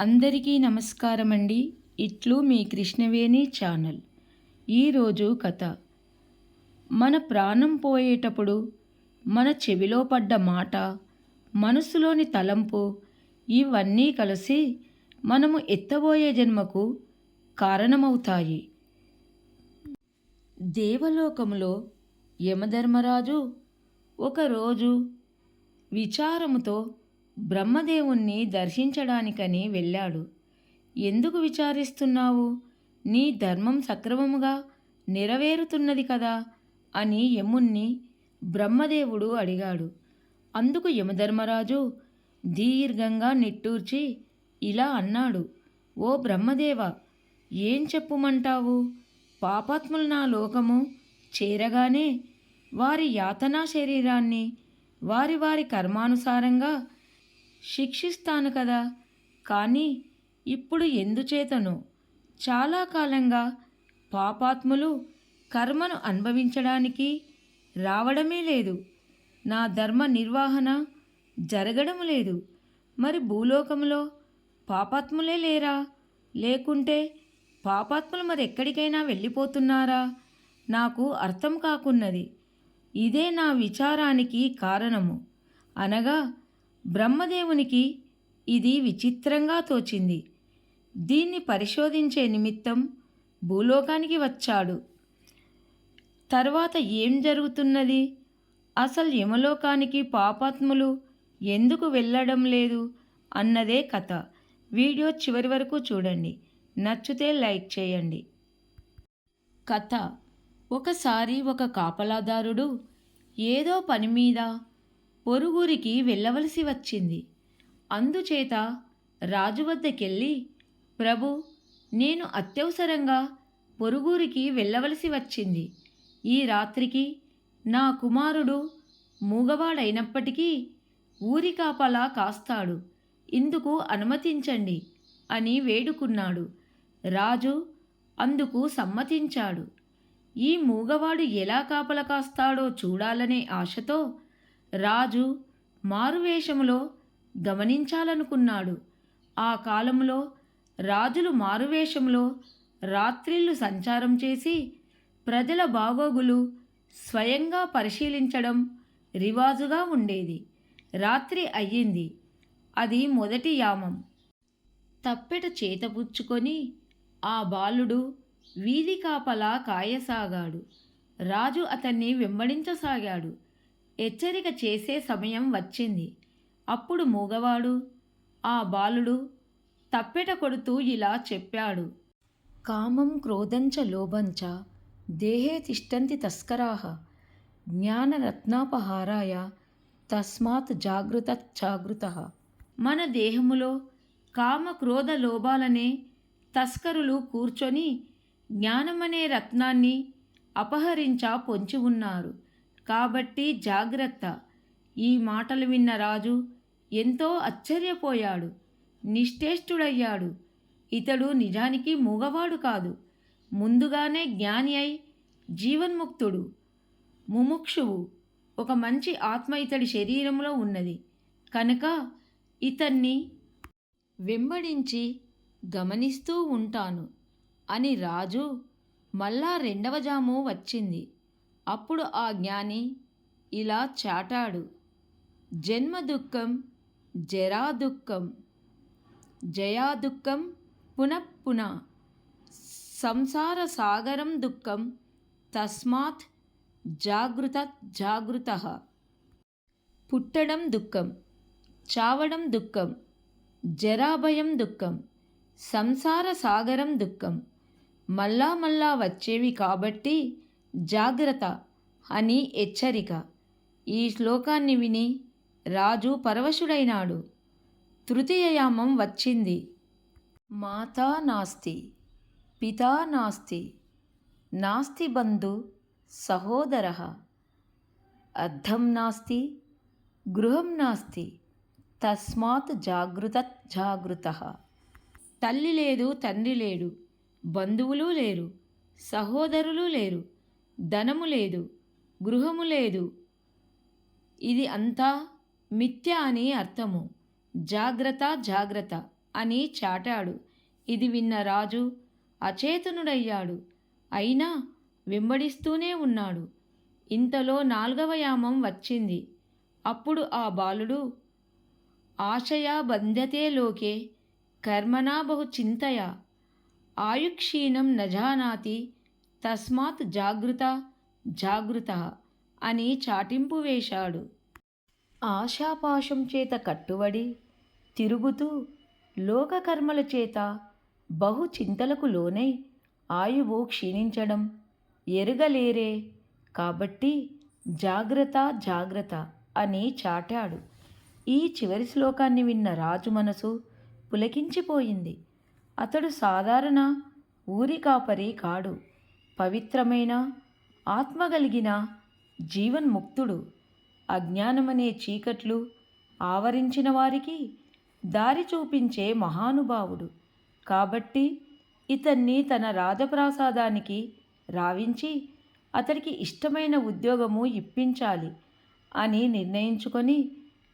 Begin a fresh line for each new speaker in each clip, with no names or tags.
అందరికీ నమస్కారం అండి ఇట్లు మీ కృష్ణవేణి ఛానల్. ఈరోజు కథ. మన ప్రాణం పోయేటప్పుడు మన చెవిలో పడ్డ మాట మనసులోని తలంపు ఇవన్నీ కలిసి మనము ఎత్తబోయే జన్మకు కారణమవుతాయి. దేవలోకములో యమధర్మరాజు ఒకరోజు విచారముతో బ్రహ్మదేవుణ్ణి దర్శించడానికని వెళ్ళాడు. ఎందుకు విచారిస్తున్నావు? నీ ధర్మం సక్రమముగా నెరవేరుతున్నది కదా అని యముణ్ణి బ్రహ్మదేవుడు అడిగాడు. అందుకు యమధర్మరాజు దీర్ఘంగా నిట్టూర్చి ఇలా అన్నాడు ఓ బ్రహ్మదేవ ఏం చెప్పుమంటావు? పాపాత్ములు నా లోకము చేరగానే వారి యాతనా శరీరాన్ని వారి వారి కర్మానుసారంగా శిక్షిస్తాను కదా. కానీ ఇప్పుడు ఎందుచేతను? చాలా కాలంగా పాపాత్ములు కర్మను అనుభవించడానికి రావడమే లేదు. నా ధర్మ నిర్వహణ జరగడం లేదు. మరి భూలోకంలో పాపాత్ములే లేరా? లేకుంటే పాపాత్ములు మరి ఎక్కడికైనా వెళ్ళిపోతున్నారా? నాకు అర్థం కాకున్నది. ఇదే నా విచారానికి కారణము. అనగా బ్రహ్మదేవునికి ఇది విచిత్రంగా తోచింది. దీన్ని పరిశోధించే నిమిత్తం భూలోకానికి వచ్చాడు. తర్వాత ఏం జరుగుతున్నది? అసలు యమలోకానికి పాపాత్ములు ఎందుకు వెళ్ళడం లేదు అన్నదే కథ. వీడియో చివరి వరకు చూడండి. నచ్చితే లైక్ చేయండి. కథ. ఒకసారి ఒక కాపలాదారుడు ఏదో పని మీద పొరుగురికి వెళ్ళవలసి వచ్చింది. అందుచేత రాజు వద్దకెళ్ళి ప్రభు నేను అత్యవసరంగా పొరుగురికి వెళ్ళవలసి వచ్చింది. ఈ రాత్రికి నా కుమారుడు మూగవాడైనప్పటికీ ఊరి కాపలా కాస్తాడు. ఇందుకు అనుమతించండి అని వేడుకున్నాడు. రాజు అందుకు సమ్మతించాడు. ఈ మూగవాడు ఎలా కాపల కాస్తాడో చూడాలనే ఆశతో రాజు మారువేషములో గమనించాలనుకున్నాడు. ఆ కాలంలో రాజులు మారువేషంలో రాత్రిళ్ళు సంచారం చేసి ప్రజల బాగోగులు స్వయంగా పరిశీలించడం రివాజుగా ఉండేది. రాత్రి అయ్యింది. అది మొదటి యామం. తప్పెట చేతపుచ్చుకొని ఆ బాలుడు వీధి కాపలా కాయసాగాడు. రాజు అతన్ని వెంబడించసాగాడు. హెచ్చరిక చేసే సమయం వచ్చింది. అప్పుడు మూగవాడు ఆ బాలుడు తప్పెట కొడుతూ ఇలా చెప్పాడు. కామం క్రోధంచ లోభంచ దేహే తిష్టంతి తస్కరాహ జ్ఞానరత్నాపహారాయ తస్మాత్ జాగృత జాగృత. మన దేహములో కామ క్రోధ లోభాలనే తస్కరులు కూర్చొని జ్ఞానమనే రత్నాన్ని అపహరించా పొంచి ఉన్నారు. కాబట్టి జాగ్రత్త. ఈ మాటలు విన్న రాజు ఎంతో ఆశ్చర్యపోయాడు. నిశ్చేష్టుడయ్యాడు. ఇతడు నిజానికి మూగవాడు కాదు. ముందుగానే జ్ఞాని అయి జీవన్ముక్తుడు. ముముక్షువు. ఒక మంచి ఆత్మ ఇతడి శరీరంలో ఉన్నది. కనుక ఇతన్ని వెంబడించి గమనిస్తూ ఉంటాను అని రాజు మళ్ళా రెండవ జాము వచ్చింది. అప్పుడు ఆ జ్ఞాని ఇలా చాటాడు. జన్మ దుఃఖం జరా దుఃఖం జయా దుఃఖం పునఃపున సంసార సాగరం దుఃఖం తస్మాత్ జాగృత జాగృత. పుట్టడం దుఃఖం చావడం దుఃఖం జరాభయం దుఃఖం సంసార సాగరం దుఃఖం మళ్ళా మళ్ళా వచ్చేవి కాబట్టి జాగ్రత్త అని హెచ్చరిక. ఈ శ్లోకాన్ని విని రాజు పరవశుడైనాడు. తృతీయయామం వచ్చింది. మాతా నాస్తి పితా నాస్తి నాస్తి బంధు సహోదర. అర్థం నాస్తి గృహం నాస్తి తస్మాత్ జాగృత జాగృత. తల్లి లేదు తండ్రి లేడు బంధువులు లేరు సహోదరులు లేరు ధనము లేదు గృహము లేదు. ఇది అంతా మిథ్య అని అర్థము. జాగ్రత్త జాగ్రత్త అని చాటాడు. ఇది విన్న రాజు అచేతనుడయ్యాడు. అయినా వెంబడిస్తూనే ఉన్నాడు. ఇంతలో నాలుగవ యామం వచ్చింది. అప్పుడు ఆ బాలుడు ఆశయా బంధ్యతే లోకే కర్మణా బహు చింతయ ఆయుక్షీణం నజానాతి తస్మాత్ జాగృత జాగృత అని చాటింపు వేశాడు. ఆశాపాశం చేత కట్టుబడి తిరుగుతూ లోకకర్మల చేత బహు చింతలకు లోనై ఆయువు క్షీణించడం ఎరుగలేరే కాబట్టి జాగ్రత్త జాగ్రత్త అని చాటాడు. ఈ చివరి శ్లోకాన్ని విన్న రాజు మనసు పులకించిపోయింది. అతడు సాధారణ ఊరి కాపరి కాడు. పవిత్రమైన ఆత్మగలిగిన జీవన్ముక్తుడు అజ్ఞానమనే చీకట్లు ఆవరించిన వారికి దారి చూపించే మహానుభావుడు. కాబట్టి ఇతన్ని తన రాజప్రాసాదానికి రావించి అతడికి ఇష్టమైన ఉద్యోగము ఇప్పించాలి అని నిర్ణయించుకొని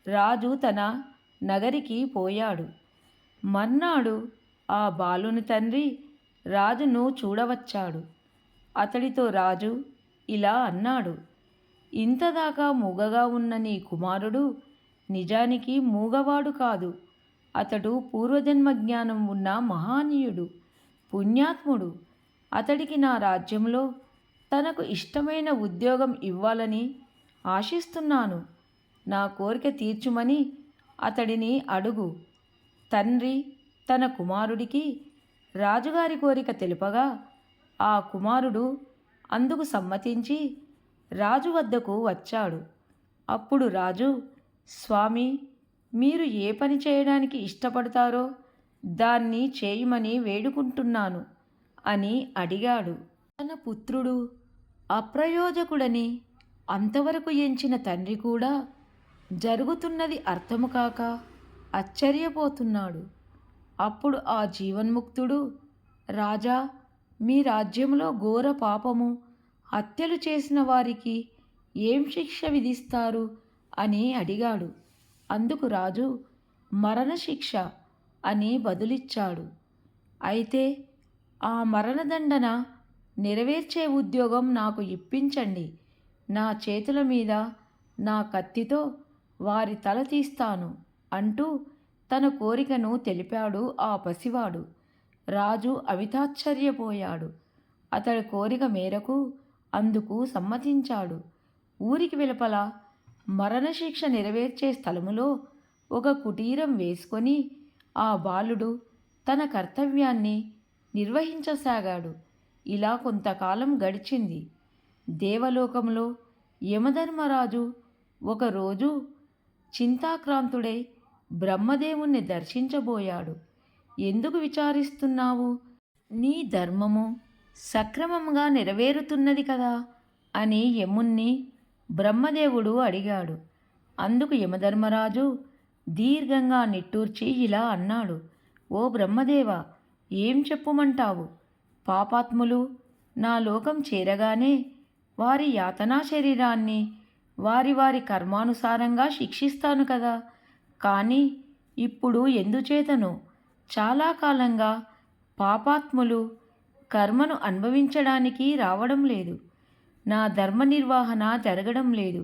రాజు తన నగరికి పోయాడు. మర్నాడు ఆ బాలుని తండ్రి రాజును చూడవచ్చాడు. అతడితో రాజు ఇలా అన్నాడు ఇంతదాకా మూగగా ఉన్న నీ కుమారుడు నిజానికి మూగవాడు కాదు. అతడు పూర్వజన్మ జ్ఞానం ఉన్న మహానీయుడు పుణ్యాత్ముడు. అతడికి నా రాజ్యంలో తనకు ఇష్టమైన ఉద్యోగం ఇవ్వాలని ఆశిస్తున్నాను. నా కోరిక తీర్చుమని అతడిని అడుగు. తండ్రి తన కుమారుడికి రాజుగారి కోరిక తెలుపగా ఆ కుమారుడు అందుకు సమ్మతించి రాజు వద్దకు వచ్చాడు. అప్పుడు రాజు స్వామి మీరు ఏ పని చేయడానికి ఇష్టపడతారో దాన్ని చేయమని వేడుకుంటున్నాను అని అడిగాడు. తన పుత్రుడు అప్రయోజకుడని అంతవరకు ఎంచిన తండ్రి కూడా జరుగుతున్నది అర్థము కాక ఆశ్చర్యపోతున్నాడు. అప్పుడు ఆ జీవన్ముక్తుడు రాజా మీ రాజ్యంలో ఘోర పాపము హత్యలు చేసిన వారికి ఏం శిక్ష విధిస్తారు? అని అడిగాడు. అందుకు రాజు మరణశిక్ష అని బదులిచ్చాడు. అయితే ఆ మరణదండన నెరవేర్చే ఉద్యోగం నాకు ఇప్పించండి. నా చేతుల మీద నా కత్తితో వారి తల తీస్తాను అంటూ తన కోరికను తెలిపాడు ఆ పసివాడు. రాజు అమితాశ్చర్యపోయాడు అతడి కోరిక మేరకు అందుకు సమ్మతించాడు. ఊరికి వెలుపల మరణశిక్ష నెరవేర్చే స్థలములో ఒక కుటీరం వేసుకొని ఆ బాలుడు తన కర్తవ్యాన్ని నిర్వహించసాగాడు. ఇలా కొంతకాలం గడిచింది. దేవలోకంలో యమధర్మరాజు ఒకరోజు చింతాక్రాంతుడై బ్రహ్మదేవుణ్ణి దర్శించబోయాడు. ఎందుకు విచారిస్తున్నావు? నీ ధర్మము సక్రమంగా నెరవేరుతున్నది కదా? అని యముణ్ణి బ్రహ్మదేవుడు అడిగాడు. అందుకు యమధర్మరాజు దీర్ఘంగా నిట్టూర్చి ఇలా అన్నాడు. ఓ బ్రహ్మదేవ ఏం చెప్పుమంటావు? పాపాత్ములు నా లోకం చేరగానే వారి యాతనా శరీరాన్ని వారి వారి కర్మానుసారంగా శిక్షిస్తాను కదా. కానీ ఇప్పుడు ఎందుచేతను? చాలా కాలంగా పాపాత్ములు కర్మను అనుభవించడానికి రావడం లేదు. నా ధర్మ నిర్వహణ జరగడం లేదు.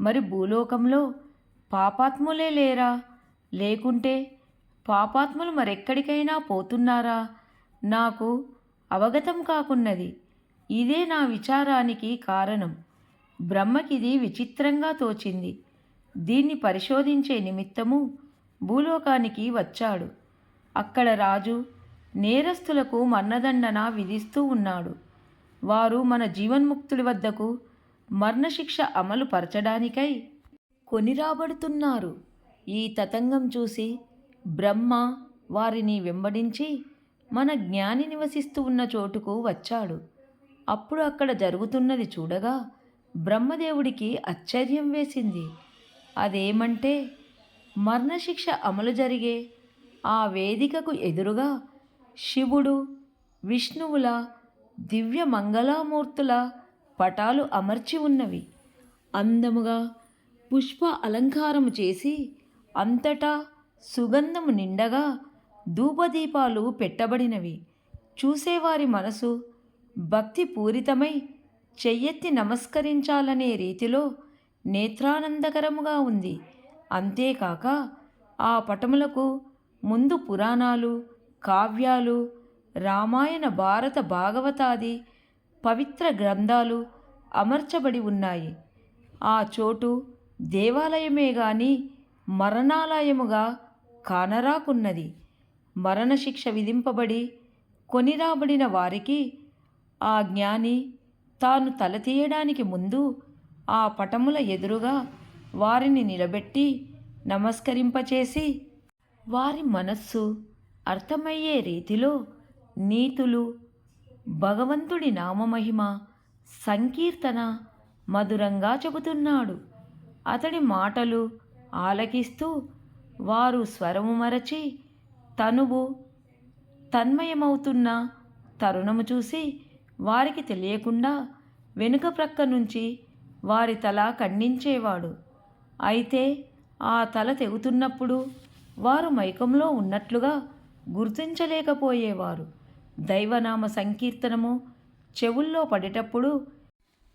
మరి భూలోకంలో పాపాత్ములే లేరా? లేకుంటే పాపాత్ములు మరెక్కడికైనా పోతున్నారా? నాకు అవగతం కాకున్నది ఇదే నా విచారానికి కారణం. బ్రహ్మకిది విచిత్రంగా తోచింది. దీన్ని పరిశోధించే నిమిత్తము భూలోకానికి వచ్చాడు. అక్కడ రాజు నేరస్తులకు మరణదండన విధిస్తూ ఉన్నాడు. వారు మన జీవన్ముక్తుడి వద్దకు మరణశిక్ష అమలు పరచడానికై కొనిరాబడుతున్నారు. ఈ తతంగం చూసి బ్రహ్మ వారిని వెంబడించి మన జ్ఞాని నివసిస్తూ ఉన్న చోటుకు వచ్చాడు. అప్పుడు అక్కడ జరుగుతున్నది చూడగా బ్రహ్మదేవుడికి ఆశ్చర్యం వేసింది. అదేమంటే మరణశిక్ష అమలు జరిగే ఆ వేదికకు ఎదురుగా శివుడు విష్ణువుల దివ్య మంగళామూర్తుల పటాలు అమర్చి ఉన్నవి. అందముగా పుష్ప అలంకారము చేసి అంతటా సుగంధము నిండగా ధూపదీపాలు పెట్టబడినవి. చూసేవారి మనసు భక్తి పూరితమై చెయ్యెత్తి నమస్కరించాలనే రీతిలో నేత్రానందకరముగా ఉంది. అంతేకాక ఆ పటములకు ముందు పురాణాలు కావ్యాలు రామాయణ భారత భాగవతాది పవిత్ర గ్రంథాలు అమర్చబడి ఉన్నాయి. ఆ చోటు దేవాలయమే గాని మరణాలయముగా కానరాకున్నది. మరణశిక్ష విధింపబడి కొనిరాబడిన వారికి ఆ జ్ఞాని తాను తల తీయడానికి ముందు ఆ పటముల ఎదురుగా వారిని నిలబెట్టి నమస్కరింపచేసి వారి మనస్సు అర్థమయ్యే రీతిలో నీతులు భగవంతుడి నామమహిమ సంకీర్తన మధురంగా చెబుతున్నాడు. అతడి మాటలు ఆలకిస్తూ వారు స్వరము మరచి తనువు తన్మయమవుతున్న తరుణము చూసి వారికి తెలియకుండా వెనుక ప్రక్క నుంచి వారి తల ఖండించేవాడు. అయితే ఆ తల తెగుతున్నప్పుడు వారు మైకంలో ఉన్నట్లుగా గుర్తించలేకపోయేవారు. దైవనామ సంకీర్తనము చెవుల్లో పడేటప్పుడు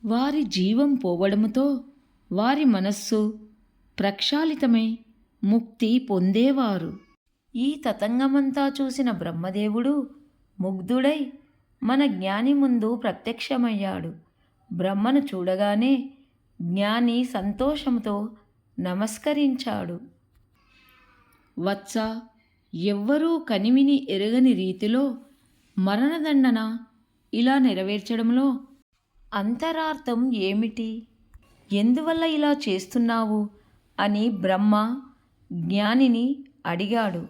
వారి జీవం పోవడముతో వారి మనస్సు ప్రక్షాళితమై ముక్తి పొందేవారు. ఈ తతంగమంతా చూసిన బ్రహ్మదేవుడు ముగ్ధుడై మన జ్ఞాని ముందు ప్రత్యక్షమయ్యాడు. బ్రహ్మను చూడగానే జ్ఞాని సంతోషంతో నమస్కరించాడు. వత్స ఎవ్వరూ కనివిని ఎరగని రీతిలో మరణదండన ఇలా నెరవేర్చడంలో అంతరార్థం ఏమిటి? ఎందువల్ల ఇలా చేస్తున్నావు? అని బ్రహ్మ జ్ఞానిని అడిగాడు.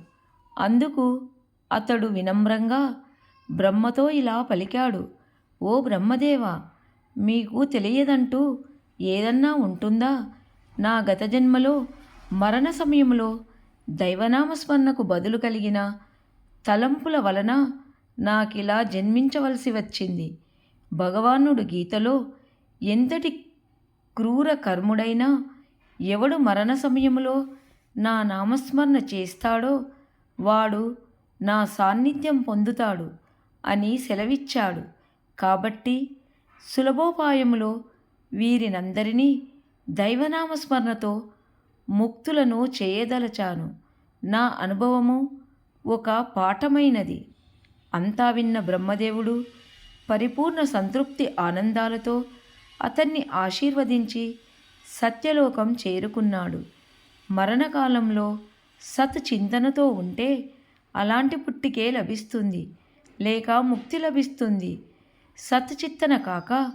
అందుకు అతడు వినమ్రంగా బ్రహ్మతో ఇలా పలికాడు. ఓ బ్రహ్మదేవ మీకు తెలియదంటూ ఏదన్నా ఉంటుందా? నా గత జన్మలో మరణ సమయంలో దైవనామస్మరణకు బదులు కలిగిన తలంపుల వలన నాకిలా జన్మించవలసి వచ్చింది. భగవానుడు గీతలో ఎంతటి క్రూర కర్ముడైనా ఎవడు మరణ సమయంలో నా నామస్మరణ చేస్తాడో వాడు నా సాన్నిధ్యం పొందుతాడు అని సెలవిచ్చాడు. కాబట్టి సులభోపాయములో వీరినందరినీ దైవనామస్మరణతో ముక్తులను చేయదలచాను. నా అనుభవము ఒక పాఠమైనది. అంతా విన్న బ్రహ్మదేవుడు పరిపూర్ణ సంతృప్తి ఆనందాలతో అతన్ని ఆశీర్వదించి సత్యలోకం చేరుకున్నాడు. మరణకాలంలో సత్ చింతనతో ఉంటే అలాంటి పుట్టికే లభిస్తుంది. లేక ముక్తి లభిస్తుంది. సత్చిత్తన కాక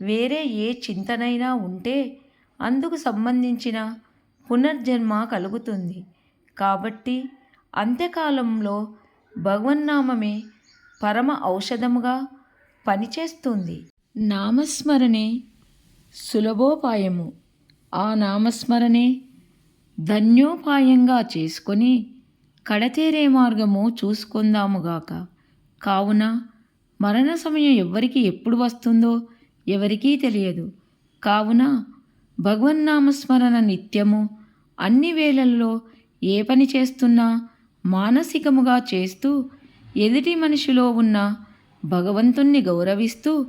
వేరే ఏ చింతనైనా ఉంటే అందుకు సంబంధించిన పునర్జన్మ కలుగుతుంది. కాబట్టి అంత్యకాలంలో భగవన్నామమే పరమ ఔషధముగా పనిచేస్తుంది. నామస్మరణే సులభోపాయము. ఆ నామస్మరణే ధన్యోపాయంగా చేసుకొని కడతేరే మార్గము చూసుకుందాముగాక కావున మరణ సమయం ఎవ్వరికి ఎప్పుడు వస్తుందో ఎవరికీ తెలియదు. కావున భగవన్నామస్మరణ నిత్యము అన్ని వేళల్లో ఏ పని చేస్తున్నా మానసికముగా చేస్తూ ఎదుటి మనిషిలో ఉన్న భగవంతుణ్ణి గౌరవిస్తూ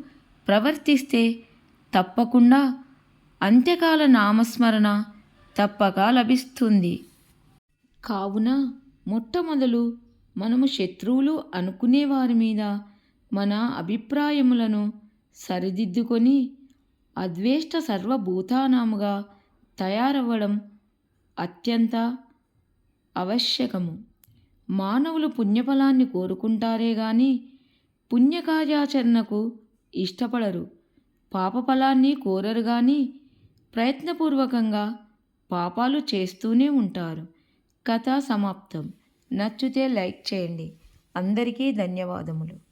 ప్రవర్తిస్తే తప్పకుండా అంత్యకాల నామస్మరణ తప్పక లభిస్తుంది. కావున మొట్టమొదలు మనము శత్రువులు అనుకునే వారి మీద మన అభిప్రాయములను సరిదిద్దుకొని అద్వేష్ట సర్వభూతానాముగా తయారవ్వడం అత్యంత ఆవశ్యకము. మానవులు పుణ్యఫలాన్ని కోరుకుంటారే గాని పుణ్యకార్యాచరణకు ఇష్టపడరు. పాపఫలాన్ని కోరరు కానీ ప్రయత్నపూర్వకంగా పాపాలు చేస్తూనే ఉంటారు. కథ సమాప్తం. నచ్చితే లైక్ చేయండి. అందరికీ ధన్యవాదములు.